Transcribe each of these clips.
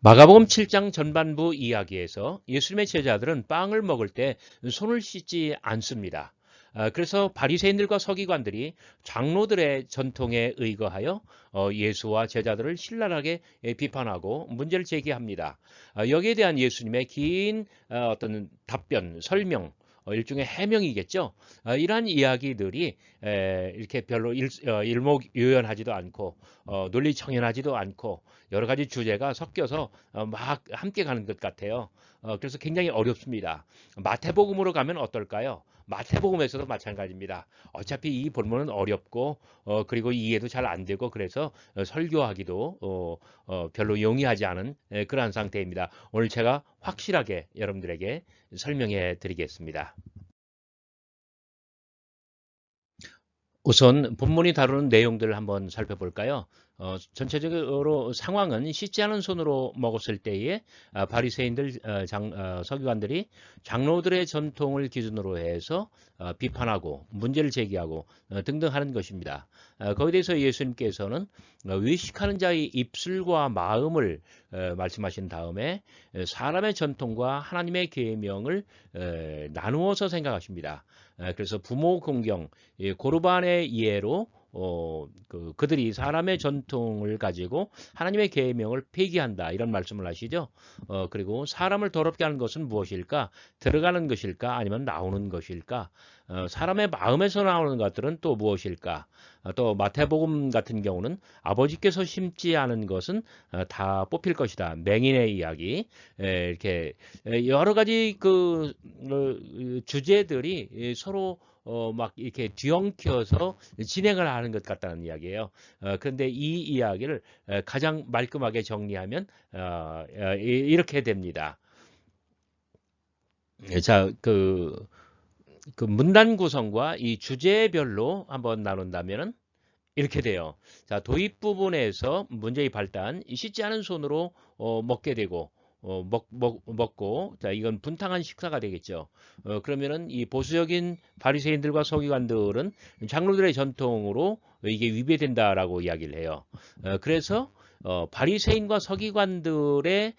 마가복음 7장 전반부 이야기에서 예수님의 제자들은 빵을 먹을 때 손을 씻지 않습니다. 아, 그래서 바리새인들과 서기관들이 장로들의 전통에 의거하여 어, 예수와 제자들을 신랄하게 예, 비판하고 문제를 제기합니다. 아, 여기에 대한 예수님의 긴 어, 어떤 답변, 설명, 어, 일종의 해명이겠죠. 어, 이러한 이야기들이 에, 이렇게 별로 일, 어, 일목요연하지도 않고 어, 논리청연하지도 않고 여러 가지 주제가 섞여서 어, 막 함께 가는 것 같아요. 어, 그래서 굉장히 어렵습니다. 마태복음으로 가면 어떨까요? 마태복음에서도 마찬가지입니다. 어차피 이 본문은 어렵고 어, 그리고 이해도 잘 안 되고 그래서 어, 설교하기도 어, 어, 별로 용이하지 않은 에, 그러한 상태입니다. 오늘 제가 확실하게 여러분들에게 설명해 드리겠습니다. 우선 본문이 다루는 내용들을 한번 살펴볼까요? 어, 전체적으로 상황은 씻지 않은 손으로 먹었을 때에 아, 바리새인들 어, 장, 어, 서기관들이 장로들의 전통을 기준으로 해서 어, 비판하고 문제를 제기하고 어, 등등 하는 것입니다. 어, 거기에 대해서 예수님께서는 어, 외식하는 자의 입술과 마음을 어, 말씀하신 다음에 어, 사람의 전통과 하나님의 계명을 어, 나누어서 생각하십니다. 어, 그래서 부모 공경, 예, 고르반의 이해로 어, 그, 그들이 사람의 전통을 가지고 하나님의 계명을 폐기한다 이런 말씀을 하시죠. 어, 그리고 사람을 더럽게 하는 것은 무엇일까? 들어가는 것일까? 아니면 나오는 것일까? 어, 사람의 마음에서 나오는 것들은 또 무엇일까? 어, 또 마태복음 같은 경우는 아버지께서 심지 않은 것은 어, 다 뽑힐 것이다. 맹인의 이야기 에, 이렇게 에, 여러 가지 그 어, 주제들이 예, 서로 어, 막 이렇게 뒤엉켜서 진행을 하는 것 같다는 이야기예요. 어, 그런데 이 이야기를 어, 가장 말끔하게 정리하면 이렇게 됩니다. 자, 그, 그 문단 구성과 이 주제별로 한번 나눈다면은 이렇게 돼요. 자, 도입 부분에서 문제의 발단, 이 씻지 않은 손으로 어, 먹게 되고, 어, 먹, 먹, 먹고, 자, 이건 분탕한 식사가 되겠죠. 어, 그러면은 이 보수적인 바리새인들과 서기관들은 장로들의 전통으로 이게 위배된다라고 이야기를 해요. 어, 그래서 어, 바리새인과 서기관들의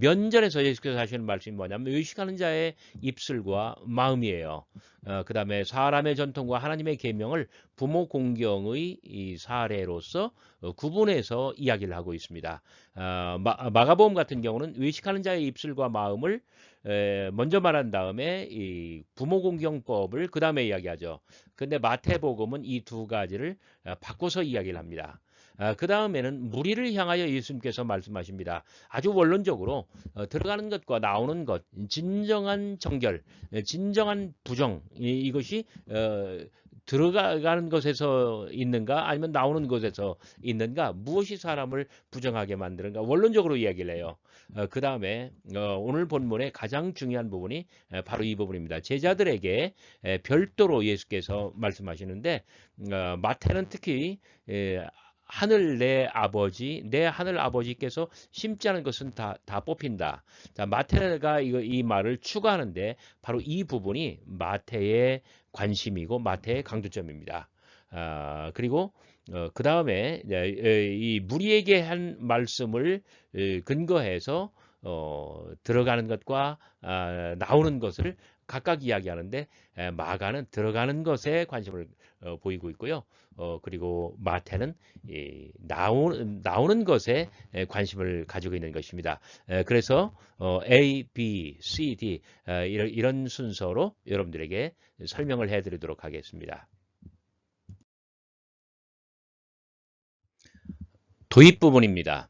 면전에서 예수께서 하시는 말씀이 뭐냐면 의식하는 자의 입술과 마음이에요. 어, 그 다음에 사람의 전통과 하나님의 계명을 부모 공경의 이 사례로서 어, 구분해서 이야기를 하고 있습니다. 아, 마, 마가복음 같은 경우는 의식하는 자의 입술과 마음을 에, 먼저 말한 다음에 이 부모 공경법을 그 다음에 이야기하죠. 근데 마태복음은 이 두 가지를 아, 바꿔서 이야기를 합니다. 아, 그 다음에는 무리를 향하여 예수님께서 말씀하십니다. 아주 원론적으로 어, 들어가는 것과 나오는 것, 진정한 정결, 에, 진정한 부정 이, 이것이 어, 들어가는 것에서 있는가 아니면 나오는 것에서 있는가 무엇이 사람을 부정하게 만드는가 원론적으로 이야기를 해요. 어, 그 다음에 어, 오늘 본문의 가장 중요한 부분이 에, 바로 이 부분입니다. 제자들에게 에, 별도로 예수께서 말씀하시는데 어, 마태는 특히 에, 하늘 내 아버지, 내 하늘 아버지께서 심지 않은 것은 다, 다 뽑힌다. 자, 마태가 이거, 이 말을 추가하는데 바로 이 부분이 마태의 관심이고 마태의 강조점입니다. 아, 그리고 어, 그 다음에 이 무리에게 한 말씀을 에, 근거해서 어, 들어가는 것과 아, 나오는 것을 각각 이야기하는데 에, 마가는 들어가는 것에 관심을 어, 보이고 있고요. 어, 그리고 마태는 이, 나오는 나오는 것에 에, 관심을 가지고 있는 것입니다. 에, 그래서 어, A, B, C, D 어, 이런, 이런 순서로 여러분들에게 설명을 해드리도록 하겠습니다. 도입 부분입니다.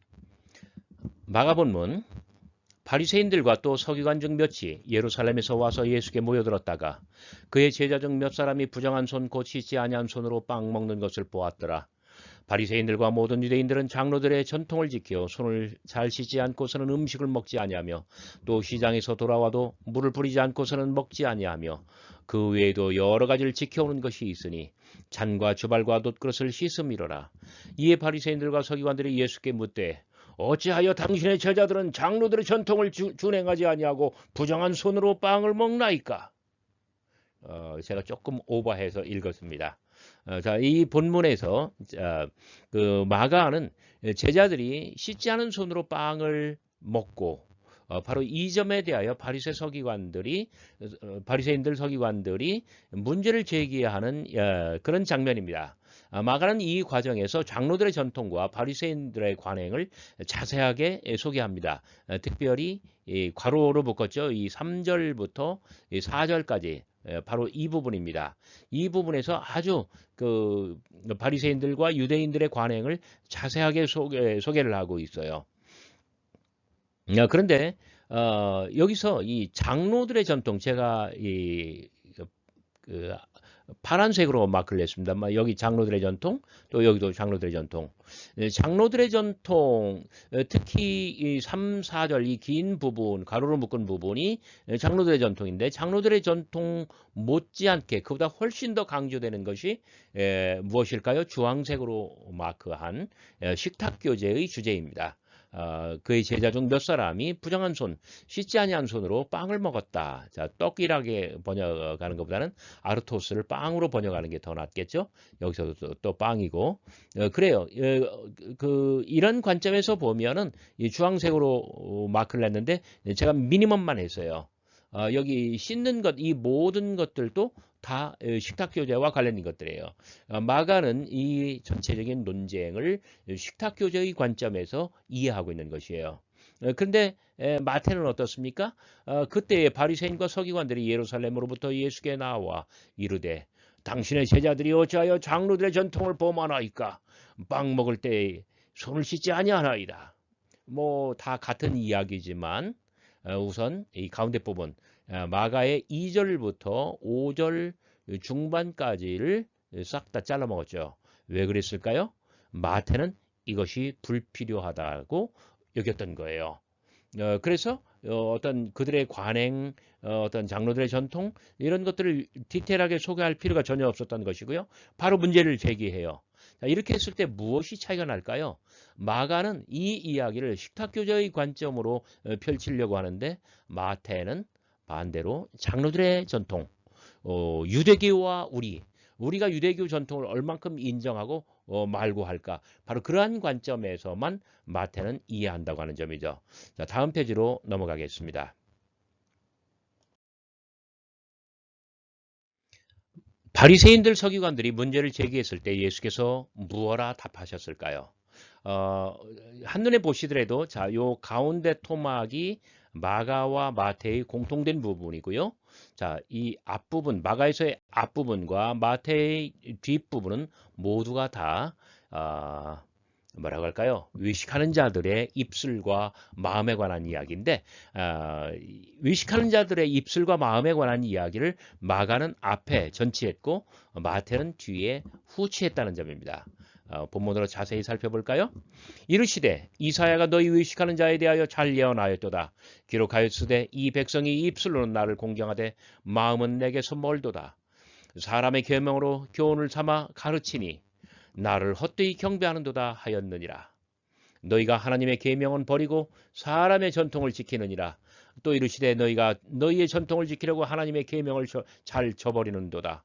마가본문 바리새인들과 또 서기관 중 몇이 예루살렘에서 와서 예수께 모여들었다가 그의 제자 중 몇 사람이 부정한 손곧 씻지 아니한 손으로 빵 먹는 것을 보았더라. 바리새인들과 모든 유대인들은 장로들의 전통을 지켜 손을 잘 씻지 않고서는 음식을 먹지 아니하며 또 시장에서 돌아와도 물을 뿌리지 않고서는 먹지 아니하며 그 외에도 여러 가지를 지켜오는 것이 있으니 잔과 주발과 놋그릇을 씻음이로라. 이에 바리새인들과 서기관들이 예수께 묻되 어찌하여 당신의 제자들은 장로들의 전통을 주, 준행하지 아니하고 부정한 손으로 빵을 먹나이까? 어, 제가 조금 오버해서 읽었습니다. 어, 자, 이 본문에서 자, 그 마가는 제자들이 씻지 않은 손으로 빵을 먹고 어, 바로 이 점에 대하여 바리새 서기관들이 어, 바리새인들 서기관들이 문제를 제기하는 어, 그런 장면입니다. 아, 마가는 이 과정에서 장로들의 전통과 바리새인들의 관행을 자세하게 소개합니다. 어, 특별히 이 괄호로 묶었죠. 이 3절부터 이 4절까지 예, 바로 이 부분입니다. 이 부분에서 아주 그 바리새인들과 유대인들의 관행을 자세하게 소개, 소개를 하고 있어요. 어, 그런데 어, 여기서 이 장로들의 전통 제가 이 그, 파란색으로 마크를 냈습니다. 여기 장로들의 전통, 또 여기도 장로들의 전통. 예, 장로들의 전통, 어, 특히 이 3, 4절 이 긴 부분, 가로로 묶은 부분이 장로들의 전통인데 장로들의 전통 못지않게 그보다 훨씬 더 강조되는 것이 에, 무엇일까요? 주황색으로 마크한 에, 식탁교제의 주제입니다. 어, 그의 제자 중 몇 사람이 부정한 손, 씻지 아니한 손으로 빵을 먹었다. 자, 떡이라게 번역하는 것보다는 아르토스를 빵으로 번역하는 게 더 낫겠죠? 여기서도 또, 또 빵이고. 어, 그래요. 어, 그, 이런 관점에서 보면은 이 주황색으로 마크를 냈는데 제가 미니멈만 했어요. 어, 여기 씻는 것, 이 모든 것들도 다 식탁 교제와 관련된 것들이에요. 어, 마가는 이 전체적인 논쟁을 식탁 교제의 관점에서 이해하고 있는 것이에요. 어, 그런데 마태는 어떻습니까? 어, 그때 바리새인과 서기관들이 예루살렘으로부터 예수께 나와 이르되 당신의 제자들이 어찌하여 장로들의 전통을 범하나이까? 빵 먹을 때 손을 씻지 아니하나이다. 뭐 다 같은 이야기지만 우선 이 가운데 부분 아, 마가의 2절부터 5절 중반까지를 싹 다 잘라 먹었죠. 왜 그랬을까요? 마태는 이것이 불필요하다고 여겼던 거예요. 어, 그래서 어, 떤 그들의 관행, 어, 떤 장로들의 전통 이런 것들을 디테일하게 소개할 필요가 전혀 없었던 것이고요. 바로 문제를 제기해요. 자, 이렇게 했을 때 무엇이 차이가 날까요? 마가는 이 이야기를 식탁 교제의 관점으로 어, 펼치려고 하는데 마태는 반대로 장로들의 전통, 어, 유대교와 우리, 우리가 유대교 전통을 얼만큼 인정하고 어, 말고 할까? 바로 그러한 관점에서만 마태는 이해한다고 하는 점이죠. 자, 다음 페이지로 넘어가겠습니다. 바리새인들 서기관들이 문제를 제기했을 때 예수께서 무엇라 답하셨을까요? 어, 한눈에 보시더라도 자, 요 가운데 토막이 마가와 마태의 공통된 부분이고요. 자, 이 앞부분, 마가에서의 앞부분과 마태의 뒷부분은 모두가 다 어, 뭐라고 할까요? 위식하는 자들의 입술과 마음에 관한 이야기인데 어, 위식하는 자들의 입술과 마음에 관한 이야기를 마가는 앞에 전치했고 마태는 뒤에 후치했다는 점입니다. 어, 본문으로 자세히 살펴볼까요? 이르시되 이사야가 너희 의식하는 자에 대하여 잘 예언하였도다. 기록하였으되 이 백성이 입술로는 나를 공경하되 마음은 내게서 멀도다. 사람의 계명으로 교훈을 삼아 가르치니 나를 헛되이 경배하는도다 하였느니라. 너희가 하나님의 계명은 버리고 사람의 전통을 지키느니라. 또 이르시되 너희가 너희의 전통을 지키려고 하나님의 계명을 잘 저버리는도다.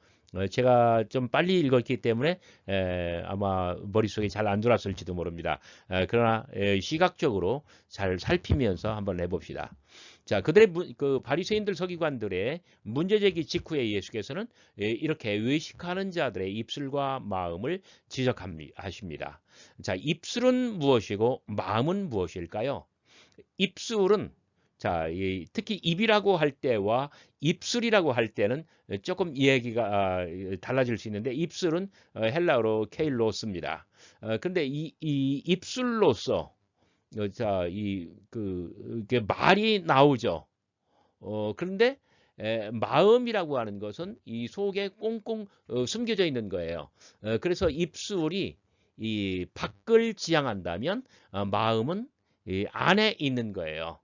제가 좀 빨리 읽었기 때문에 아마 머릿속에 잘 안 들어왔을지도 모릅니다. 그러나 시각적으로 잘 살피면서 한번 해봅시다. 자, 그들의 그 바리새인들 서기관들의 문제제기 직후에 예수께서는 이렇게 외식하는 자들의 입술과 마음을 지적하십니다. 자, 입술은 무엇이고 마음은 무엇일까요? 입술은 자, 이, 특히 입이라고 할 때와 입술이라고 할 때는 조금 이야기가 아, 달라질 수 있는데 입술은 어, 헬라어로 케일로스입니다. 어, 근데 이, 이 입술로서 어, 자, 이, 그, 그 말이 나오죠. 어, 그런데 에, 마음이라고 하는 것은 이 속에 꽁꽁 어, 숨겨져 있는 거예요. 어, 그래서 입술이 이 밖을 지향한다면 어, 마음은 이 안에 있는 거예요.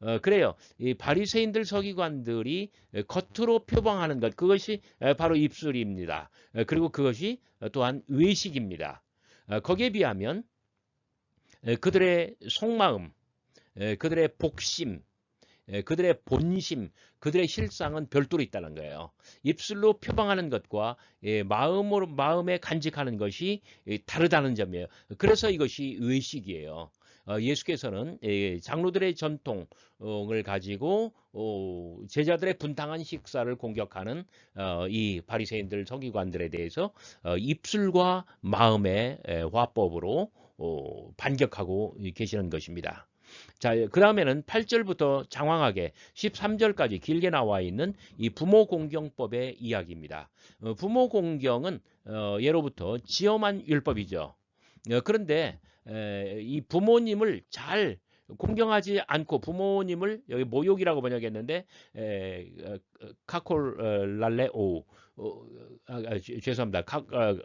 어, 그래요. 이 바리새인들 서기관들이 겉으로 표방하는 것 그것이 바로 입술입니다. 그리고 그것이 또한 외식입니다. 어, 거기에 비하면 그들의 속마음, 그들의 복심, 그들의 본심, 그들의 실상은 별도로 있다는 거예요. 입술로 표방하는 것과 마음으로 마음에 간직하는 것이 다르다는 점이에요. 그래서 이것이 외식이에요. 어, 예수께서는 장로들의 전통을 가지고 어, 제자들의 분탕한 식사를 공격하는 어, 이 바리새인들 서기관들에 대해서 입술과 마음의 화법으로 반격하고 계시는 것입니다. 자, 그 다음에는 8절부터 장황하게 13절까지 길게 나와 있는 이 부모 공경법의 이야기입니다. 부모 공경은 예로부터 지엄한 율법이죠. 그런데 이 부모님을 잘 공경하지 않고 부모님을 여기 모욕이라고 번역했는데 에, 어, 카콜랄레오 어, 아, 아, 죄송합니다. 카, 어,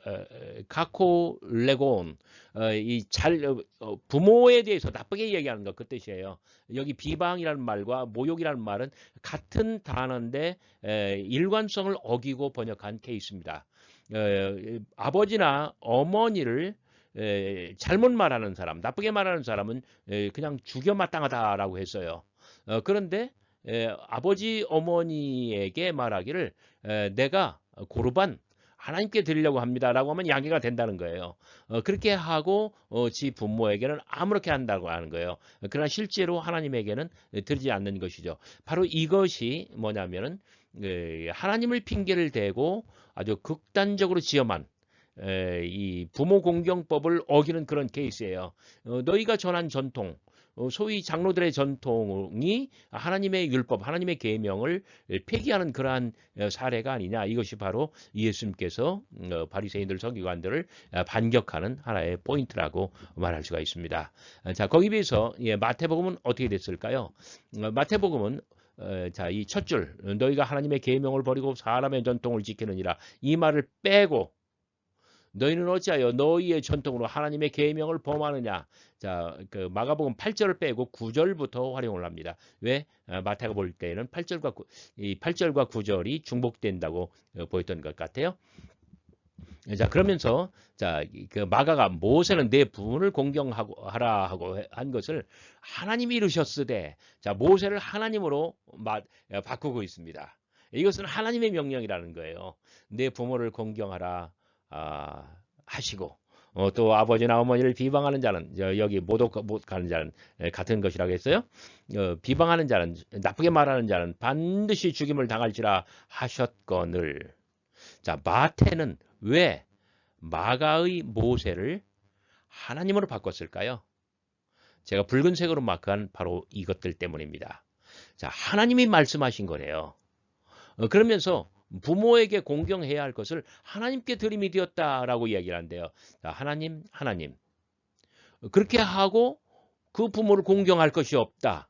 카콜레곤 어, 이잘 어, 부모에 대해서 나쁘게 얘기하는 것 그 뜻이에요. 여기 비방이라는 말과 모욕이라는 말은 같은 단어인데 에, 일관성을 어기고 번역한 케이스입니다. 에, 아버지나 어머니를 에, 잘못 말하는 사람, 나쁘게 말하는 사람은 에, 그냥 죽여 마땅하다라고 했어요. 어, 그런데 에, 아버지 어머니에게 말하기를 에, 내가 고르반 하나님께 드리려고 합니다라고 하면 양해가 된다는 거예요. 어, 그렇게 하고 어, 지 부모에게는 아무렇게 한다고 하는 거예요. 그러나 실제로 하나님에게는 드리지 않는 것이죠. 바로 이것이 뭐냐면은 에, 하나님을 핑계를 대고 아주 극단적으로 지어 만이 부모 공경법을 어기는 그런 케이스예요. 어, 너희가 전한 전통, 어, 소위 장로들의 전통이 하나님의 율법, 하나님의 계명을 폐기하는 그러한 어, 사례가 아니냐. 이것이 바로 예수님께서 바리새인들 서기관들을 반격하는 하나의 포인트라고 말할 수가 있습니다. 자, 거기 비해서 예, 마태복음은 어떻게 됐을까요? 마태복음은 자, 이 첫 줄, 너희가 하나님의 계명을 버리고 사람의 전통을 지키느니라. 이 말을 빼고 너희는 어찌하여 너희의 전통으로 하나님의 계명을 범하느냐. 자, 그 마가복음 8절을 빼고 9절부터 활용을 합니다. 왜? 아, 마태가 볼 때는 8절과 9, 이 8절과 9절이 중복된다고 어, 보였던 것 같아요. 자 그러면서 자그 마가가 모세는 내 부분을 공경하고 하라 하고 한 것을 하나님이 이루셨으되 자 모세를 하나님으로 마, 어, 바꾸고 있습니다. 이것은 하나님의 명령이라는 거예요. 내 부모를 공경하라. 아, 하시고 어, 또 아버지나 어머니를 비방하는 자는 여기 모독하는 자는 같은 것이라고 했어요. 어, 비방하는 자는 나쁘게 말하는 자는 반드시 죽임을 당할지라 하셨거늘. 자 마태는 왜 마가의 모세를 하나님으로 바꿨을까요? 제가 붉은색으로 마크한 바로 이것들 때문입니다. 자 하나님이 말씀하신 거래요. 어, 그러면서 부모에게 공경해야 할 것을 하나님께 드림이 되었다라고 이야기를 한대요. 자, 하나님, 하나님. 그렇게 하고 그 부모를 공경할 것이 없다.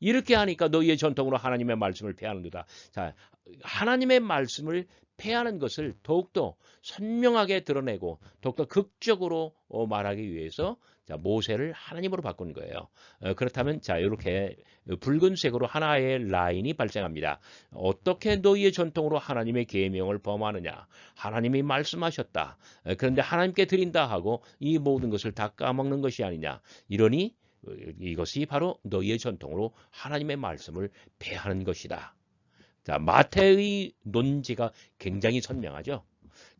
이렇게 하니까 너희의 전통으로 하나님의 말씀을 폐하는도다. 자, 하나님의 말씀을 폐하는 것을 더욱더 선명하게 드러내고 더욱더 극적으로 어, 말하기 위해서 자, 모세를 하나님으로 바꾼 거예요. 어, 그렇다면 자 이렇게 붉은색으로 하나의 라인이 발생합니다. 어떻게 너희의 전통으로 하나님의 계명을 범하느냐? 하나님이 말씀하셨다. 어, 그런데 하나님께 드린다 하고 이 모든 것을 다 까먹는 것이 아니냐? 이러니 어, 이것이 바로 너희의 전통으로 하나님의 말씀을 배하는 것이다. 자, 마태의 논지가 굉장히 선명하죠.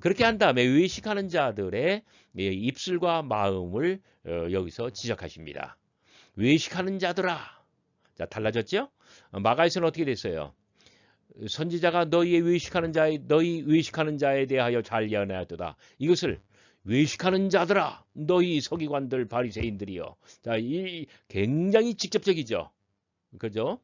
그렇게 한 다음에 외식하는 자들의 입술과 마음을 어, 여기서 지적하십니다. 외식하는 자들아. 자, 달라졌죠? 어, 마가에서는 어떻게 됐어요? 선지자가 너희의 외식하는 자에 너희 외식하는 자에 대하여 잘 예언하였도다. 이것을 외식하는 자들아, 너희 서기관들 바리새인들이여. 자, 이 굉장히 직접적이죠. 그죠?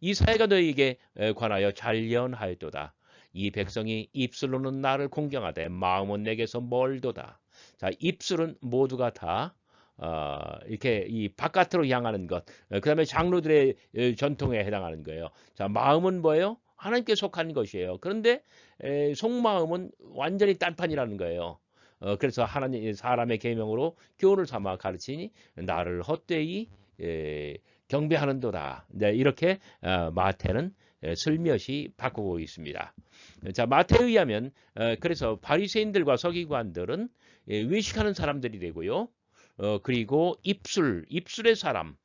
이 사회가 너희에게 관하여 잘 예언하였도다. 이 백성이 입술로는 나를 공경하되 마음은 내게서 멀도다. 자, 입술은 모두가 다 어, 이렇게 이 바깥으로 향하는 것. 그 다음에 장로들의 전통에 해당하는 거예요. 자, 마음은 뭐예요? 하나님께 속한 것이에요. 그런데 에, 속마음은 완전히 딴판이라는 거예요. 어, 그래서 하나님 사람의 계명으로 교훈을 삼아 가르치니 나를 헛되이 에, 경배하는도다. 네, 이렇게 어, 마태는 에, 슬며시 바꾸고 있습니다. 자 마태에 의하면 어, 그래서 바리새인들과 서기관들은 예, 외식하는 사람들이 되고요. 어, 그리고 입술 입술의 사람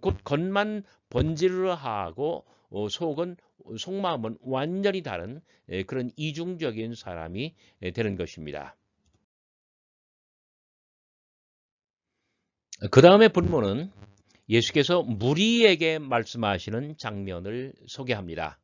곧 겉만 번지르 하고 어, 속은 속마음은 완전히 다른 에, 그런 이중적인 사람이 에, 되는 것입니다. 그 다음에 본문은 예수께서 무리에게 말씀하시는 장면을 소개합니다.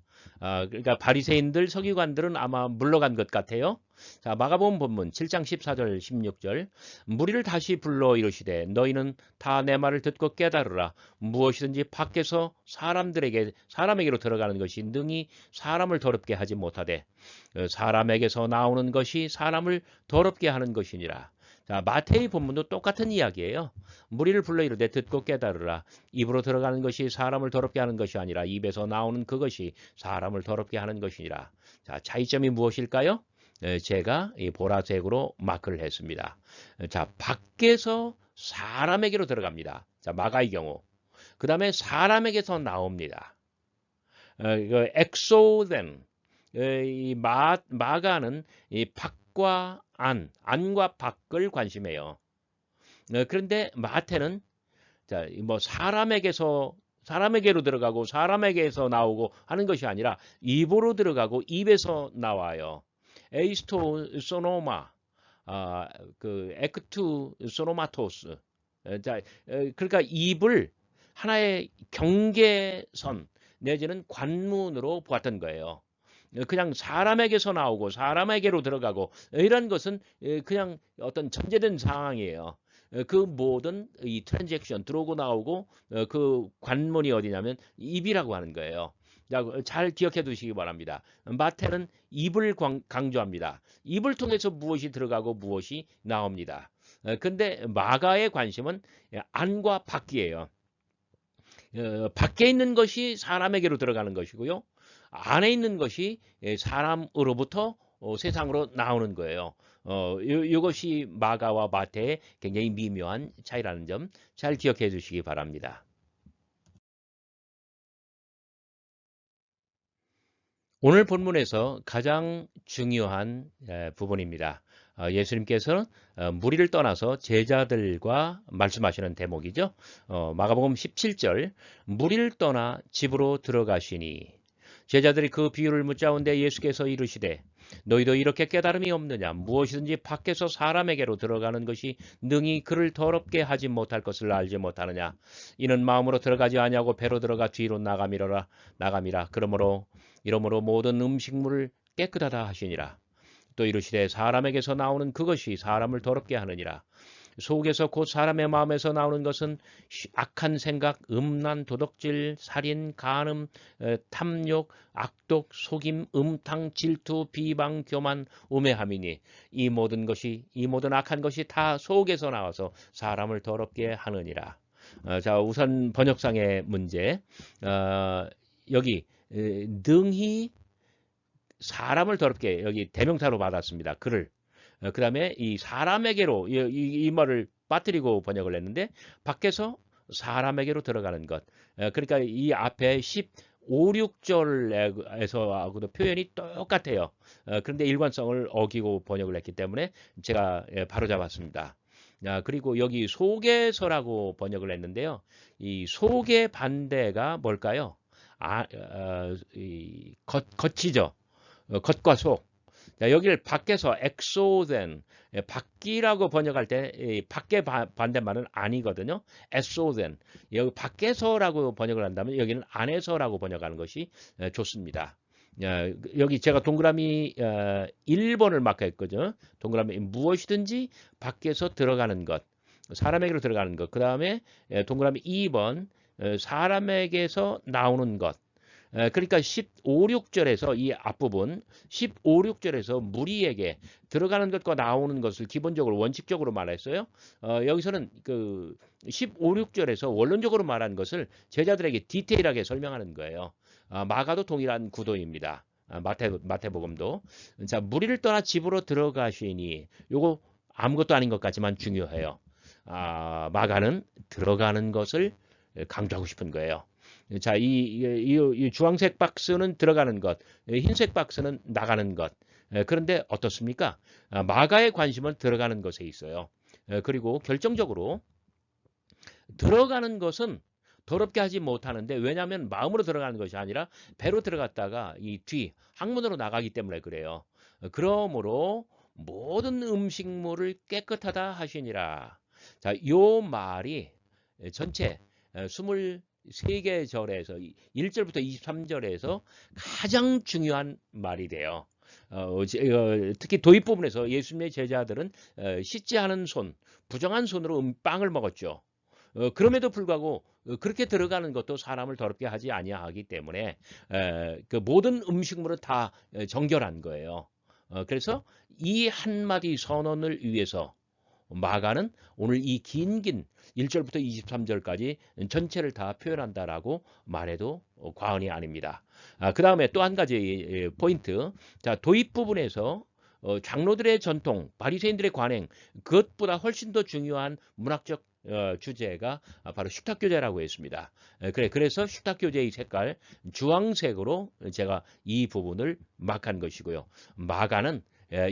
아, 그러니까 바리새인들 서기관들은 아마 물러간 것 같아요. 자, 마가복음 본문 7장 14절 16절 무리를 다시 불러 이르시되 너희는 다 내 말을 듣고 깨달으라 무엇이든지 밖에서 사람들에게 사람에게로 들어가는 것이 능히 사람을 더럽게 하지 못하되 어, 사람에게서 나오는 것이 사람을 더럽게 하는 것이니라. 자, 마태의 본문도 똑같은 이야기예요. 무리를 불러 이르되 듣고 깨달으라. 입으로 들어가는 것이 사람을 더럽게 하는 것이 아니라 입에서 나오는 그것이 사람을 더럽게 하는 것이니라. 자, 차이점이 무엇일까요? 에, 제가 이 보라색으로 마크를 했습니다. 자, 밖에서 사람에게로 들어갑니다. 자, 마가의 경우. 그 다음에 사람에게서 나옵니다. 어, 이거 엑소덴. 이 마, 마가는 이 밖과 안, 안과 밖을 관심해요. 어, 그런데 마태는 자, 뭐 사람에게서 사람에게로 들어가고 사람에게서 나오고 하는 것이 아니라 입으로 들어가고 입에서 나와요. 에이스토 소노마, 아, 그 에크투 소노마토스. 어, 자, 어, 그러니까 입을 하나의 경계선 내지는 관문으로 보았던 거예요. 그냥 사람에게서 나오고 사람에게로 들어가고 이런 것은 그냥 어떤 전제된 상황이에요. 그 모든 이 트랜잭션 들어오고 나오고 그 관문이 어디냐면 입이라고 하는 거예요. 잘 기억해 두시기 바랍니다. 마태는 입을 강조합니다. 입을 통해서 무엇이 들어가고 무엇이 나옵니다. 근데 마가의 관심은 안과 밖이에요. 어, 밖에 있는 것이 사람에게로 들어가는 것이고요. 안에 있는 것이 사람으로부터 어, 세상으로 나오는 거예요. 어, 이것이 마가와 마태의 굉장히 미묘한 차이라는 점 잘 기억해 주시기 바랍니다. 오늘 본문에서 가장 중요한 부분입니다. 어, 예수님께서는 어, 무리를 떠나서 제자들과 말씀하시는 대목이죠. 어, 마가복음 17절 무리를 떠나 집으로 들어가시니 제자들이 그 비유를 묻자온데 예수께서 이르시되 너희도 이렇게 깨달음이 없느냐? 무엇이든지 밖에서 사람에게로 들어가는 것이 능히 그를 더럽게 하지 못할 것을 알지 못하느냐? 이는 마음으로 들어가지 아니하고 배로 들어가 뒤로 나가미라. 나가미라. 그러므로 이러므로 모든 음식물을 깨끗하다 하시니라. 또 이르시되 사람에게서 나오는 그것이 사람을 더럽게 하느니라 속에서 곧 사람의 마음에서 나오는 것은 악한 생각, 음란, 도덕질, 살인, 간음, 탐욕, 악독, 속임, 음탕, 질투, 비방, 교만, 우매함이니 이 모든 것이 이 모든 악한 것이 다 속에서 나와서 사람을 더럽게 하느니라. 어, 자 우선 번역상의 문제 어, 여기 능히 사람을 더럽게 여기 대명사로 받았습니다. 그를 어, 그 다음에 이 사람에게로 이, 이, 이, 말을 빠뜨리고 번역을 했는데 밖에서 사람에게로 들어가는 것. 어, 그러니까 이 앞에 15, 6절에서하고도 표현이 똑같아요. 어, 그런데 일관성을 어기고 번역을 했기 때문에 제가 예, 바로 잡았습니다. 그리고 여기 속에서라고 번역을 했는데요. 이 속의 반대가 뭘까요? 아, 어, 이 겉, 겉이죠. 겉과 속. 자, 여기를 밖에서 엑소덴, 예, 밖이라고 번역할 때 밖에 반대말은 아니거든요. 에소덴. 여기 밖에서라고 번역을 한다면 여기는 안에서라고 번역하는 것이 예, 좋습니다. 여기 제가 동그라미 1번을 어, 마크했거든요. 동그라미 무엇이든지 밖에서 들어가는 것. 사람에게로 들어가는 것. 그 다음에 예, 동그라미 2번 어, 사람에게서 나오는 것. 그러니까 15, 6절에서 이 앞부분 15, 6절에서 무리에게 들어가는 것과 나오는 것을 기본적으로 원칙적으로 말했어요. 어, 여기서는 그 15, 6절에서 원론적으로 말한 것을 제자들에게 디테일하게 설명하는 거예요. 아, 마가도 동일한 구도입니다. 아, 마태 마태복음도 자 무리를 떠나 집으로 들어가시니 요거 아무것도 아닌 것 같지만 중요해요. 아, 마가는 들어가는 것을 강조하고 싶은 거예요. 자, 이, 이, 이 주황색 박스는 들어가는 것, 흰색 박스는 나가는 것. 에, 그런데 어떻습니까? 아, 마가의 관심은 들어가는 것에 있어요. 에, 그리고 결정적으로 들어가는 것은 더럽게 하지 못하는데 왜냐하면 마음으로 들어가는 것이 아니라 배로 들어갔다가 이 뒤 항문으로 나가기 때문에 그래요. 어, 그러므로 모든 음식물을 깨끗하다 하시니라. 자, 요 말이 전체 23개 절에서 1절부터 23절에서 가장 중요한 말이 돼요. 어, 특히 도입 부분에서 예수님의 제자들은 어, 씻지 않은 손, 부정한 손으로 음, 빵을 먹었죠. 어, 그럼에도 불구하고 그렇게 들어가는 것도 사람을 더럽게 하지 아니하기 때문에 그 모든 음식물은 다 정결한 거예요. 그래서 이 한마디 선언을 위해서 마가는 오늘 이 긴긴 1절부터 23절까지 전체를 다 표현한다라고 말해도 과언이 아닙니다. 아, 그 다음에 또 한 가지 포인트. 자, 도입 부분에서 어, 장로들의 전통, 바리새인들의 관행, 그것보다 훨씬 더 중요한 문학적 어, 주제가 바로 식탁교제라고 했습니다. 그래, 그래서 식탁교제의 색깔 주황색으로 제가 이 부분을 막한 것이고요. 마가는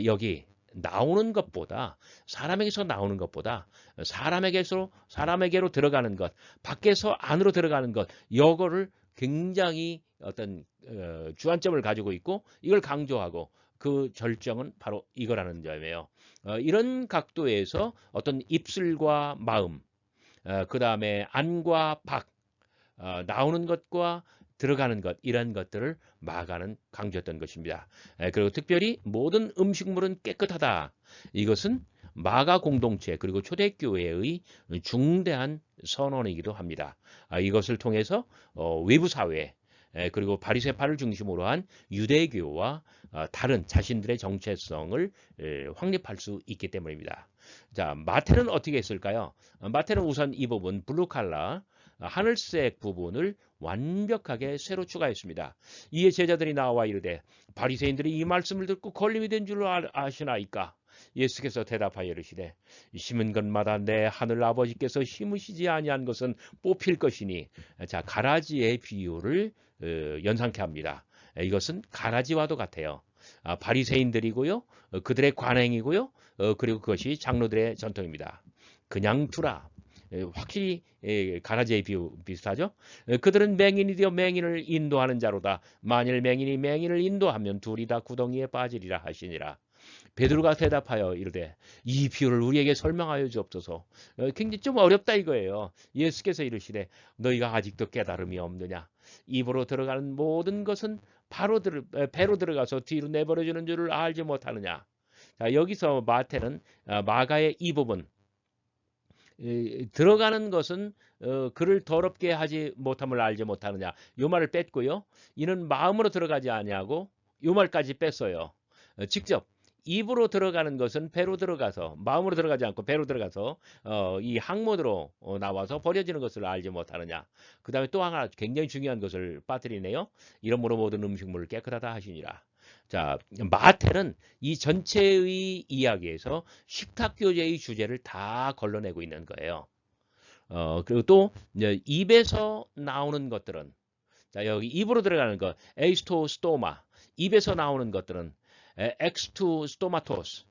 여기 나오는 것보다 사람에게서 나오는 것보다 사람에게서 사람에게로 들어가는 것, 밖에서 안으로 들어가는 것, 이거를 굉장히 어떤 어, 주안점을 가지고 있고 이걸 강조하고 그 절정은 바로 이거라는 점이에요. 어, 이런 각도에서 어떤 입술과 마음, 어, 그 다음에 안과 박, 어, 나오는 것과 들어가는 것 이런 것들을 마가는 강조했던 것입니다. 그리고 특별히 모든 음식물은 깨끗하다. 이것은 마가 공동체 그리고 초대교회의 중대한 선언이기도 합니다. 아, 이것을 통해서 어, 외부 사회 그리고 바리새파를 중심으로 한 유대교와 어, 다른 자신들의 정체성을 확립할 수 있기 때문입니다. 자, 마태는 어떻게 했을까요? 마태는 우선 이 부분 블루 칼라 하늘색 부분을 완벽하게 새로 추가했습니다. 이에 제자들이 나와 이르되 바리새인들이 이 말씀을 듣고 걸림이 된줄 아시나이까? 예수께서 대답하여 이르시되 심은 것마다 내 하늘 아버지께서 심으시지 아니한 것은 뽑힐 것이니 자 가라지의 비유를 어, 연상케 합니다. 이것은 가라지와도 같아요. 아, 바리새인들이고요, 어, 그들의 관행이고요, 어, 그리고 그것이 장로들의 전통입니다. 그냥 두라. 확실히 가라지의 비유 비슷하죠. 그들은 맹인이 되어 맹인을 인도하는 자로다. 만일 맹인이 맹인을 인도하면 둘이 다 구덩이에 빠지리라 하시니라. 베드로가 대답하여 이르되 이 비유를 우리에게 설명하여 주옵소서. 굉장히 좀 어렵다 이거예요. 예수께서 이르시되 너희가 아직도 깨달음이 없느냐. 입으로 들어가는 모든 것은 바로 들, 배로 들어가서 뒤로 내버려지는 줄을 알지 못하느냐. 자, 여기서 마태는 아, 마가의 이 부분 들어가는 것은 어, 그를 더럽게 하지 못함을 알지 못하느냐. 요 말을 뺐고요. 이는 마음으로 들어가지 아니하고 요 말까지 뺐어요. 어, 직접 입으로 들어가는 것은 배로 들어가서 마음으로 들어가지 않고 배로 들어가서 어, 이 어, 나와서 버려지는 것을 알지 못하느냐. 그 다음에 또 하나 굉장히 중요한 것을 빠뜨리네요. 이러므로 모든 음식물을 깨끗하다 하시니라. 자, 마태는 이 전체의 이야기에서 식탁 교제의 주제를 다 걸러내고 있는 거예요. 어, 그리고 또 입에서 나오는 것들은 자, 여기 입으로 들어가는 것, 에이스토 스토마, 입에서 나오는 것들은 엑스투 스토마토스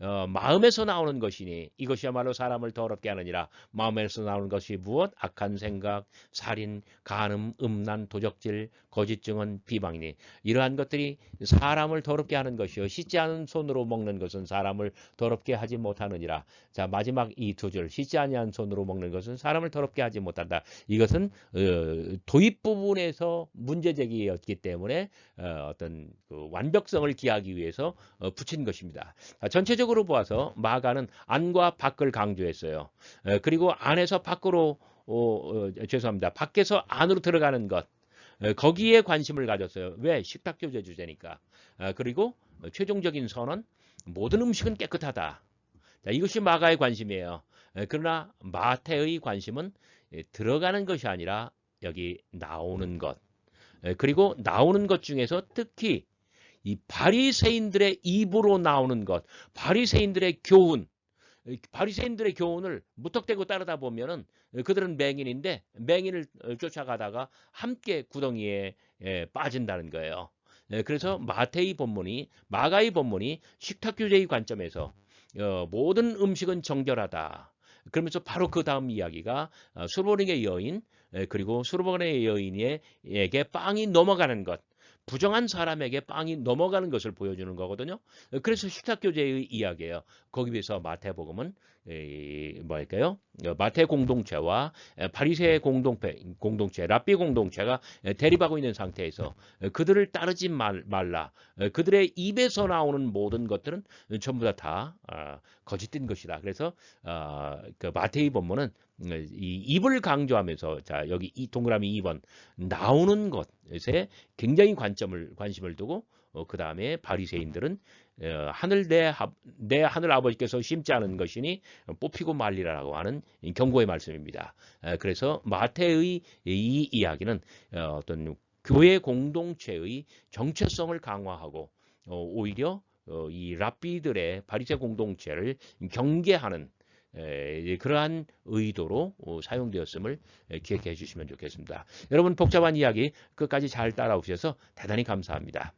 어, 마음에서 나오는 것이니 이것이야말로 사람을 더럽게 하느니라. 마음에서 나오는 것이 무엇? 악한 생각 살인 간음 음란 도적질 거짓 증언 비방이니. 이러한 것들이 사람을 더럽게 하는 것이요. 씻지 않은 손으로 먹는 것은 사람을 더럽게 하지 못하느니라. 자 마지막 이 두 줄 씻지 아니한 손으로 먹는 것은 사람을 더럽게 하지 못한다. 이것은 어, 도입 부분에서 문제 제기였기 때문에 어, 떤 그 완벽성을 기하기 위해서 어, 붙인 것입니다. 자, 전체적으로 전체적으로 보아서 마가는 안과 밖을 강조했어요. 그리고 안에서 밖으로 어, 어, 죄송합니다. 밖에서 안으로 들어가는 것 거기에 관심을 가졌어요. 왜? 식탁교제 주제니까. 그리고 최종적인 선언 모든 음식은 깨끗하다. 자, 이것이 마가의 관심이에요. 그러나 마태의 관심은 들어가는 것이 아니라 여기 나오는 것. 그리고 나오는 것 중에서 특히 이 바리새인들의 입으로 나오는 것, 바리새인들의 교훈, 바리새인들의 교훈을 무턱대고 따르다 보면은 그들은 맹인인데 맹인을 쫓아가다가 함께 구덩이에 예, 빠진다는 거예요. 예, 그래서 마태의 본문이 마가의 본문이 식탁주제의 관점에서 어, 모든 음식은 정결하다. 그러면서 바로 그 다음 이야기가 어, 수르보닝의 여인 예, 그리고 수르보닝의 여인에게 빵이 넘어가는 것. 부정한 사람에게 빵이 넘어가는 것을 보여주는 거거든요. 그래서 식탁 교제의 이야기예요. 거기 비해서 마태복음은 이, 뭐랄까요? 마태 공동체와 바리새 공동체, 공동체, 랍비 공동체가 대립하고 있는 상태에서 그들을 따르지 말, 라 그들의 입에서 나오는 모든 것들은 전부 다, 다 아, 거짓된 것이다. 그래서 아, 그 마태의 본문은 이 입을 강조하면서 자 여기 이 동그라미 2번 나오는 것에 굉장히 관점을 관심을 두고 어, 그 다음에 바리새인들은 어, 하늘 내, 내 하늘 아버지께서 심지 않은 것이니 뽑히고 말리라라고 하는 경고의 말씀입니다. 에, 그래서 마태의 이 이야기는 어, 어떤 교회 공동체의 정체성을 강화하고 어, 오히려 어, 이 랍비들의 바리새 공동체를 경계하는 에, 그러한 의도로 어, 사용되었음을 기억해 주시면 좋겠습니다. 여러분 복잡한 이야기 끝까지 잘 따라오셔서 대단히 감사합니다.